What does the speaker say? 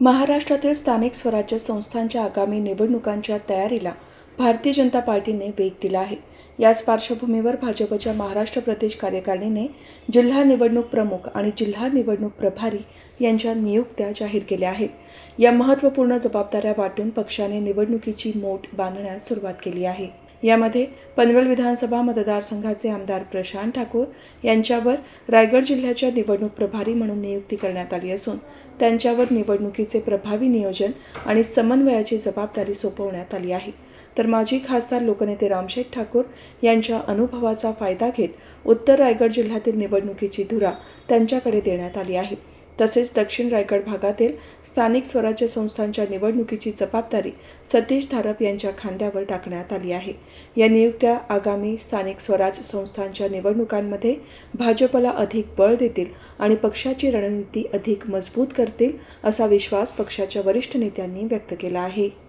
महाराष्ट्रातील स्थानिक स्वराज्य संस्थांच्या आगामी निवडणुकांच्या तयारीला भारतीय जनता पार्टीने वेग दिला आहे. याच पार्श्वभूमीवर भाजपच्या महाराष्ट्र प्रदेश कार्यकारिणीने जिल्हा निवडणूक प्रमुख आणि जिल्हा निवडणूक प्रभारी यांच्या नियुक्त्या जाहीर केल्या आहेत. या महत्त्वपूर्ण जबाबदाऱ्या वाटून पक्षाने निवडणुकीची मोठ बांधण्यास सुरुवात केली आहे. यामध्ये पनवेल विधानसभा मतदारसंघाचे आमदार प्रशांत ठाकूर यांच्यावर रायगड जिल्ह्याच्या निवडणूक प्रभारी म्हणून नियुक्ती करण्यात आली असून त्यांच्यावर निवडणुकीचे प्रभावी नियोजन आणि समन्वयाची जबाबदारी सोपवण्यात आली आहे. तर माजी खासदार लोकनेते रामशेठ ठाकूर यांच्या अनुभवाचा फायदा घेत उत्तर रायगड जिल्ह्यातील निवडणुकीची धुरा त्यांच्याकडे देण्यात आली आहे. तसेच दक्षिण रायगड भागातील स्थानिक स्वराज्य संस्थांच्या निवडणुकीची जबाबदारी सतीश थारप यांच्या खांद्यावर टाकण्यात आली आहे. या नियुक्त्या आगामी स्थानिक स्वराज संस्थांच्या निवडणुकांमध्ये भाजपला अधिक बळ देतील आणि पक्षाची रणनीती अधिक मजबूत करतील असा विश्वास पक्षाच्या वरिष्ठ नेत्यांनी व्यक्त केला आहे.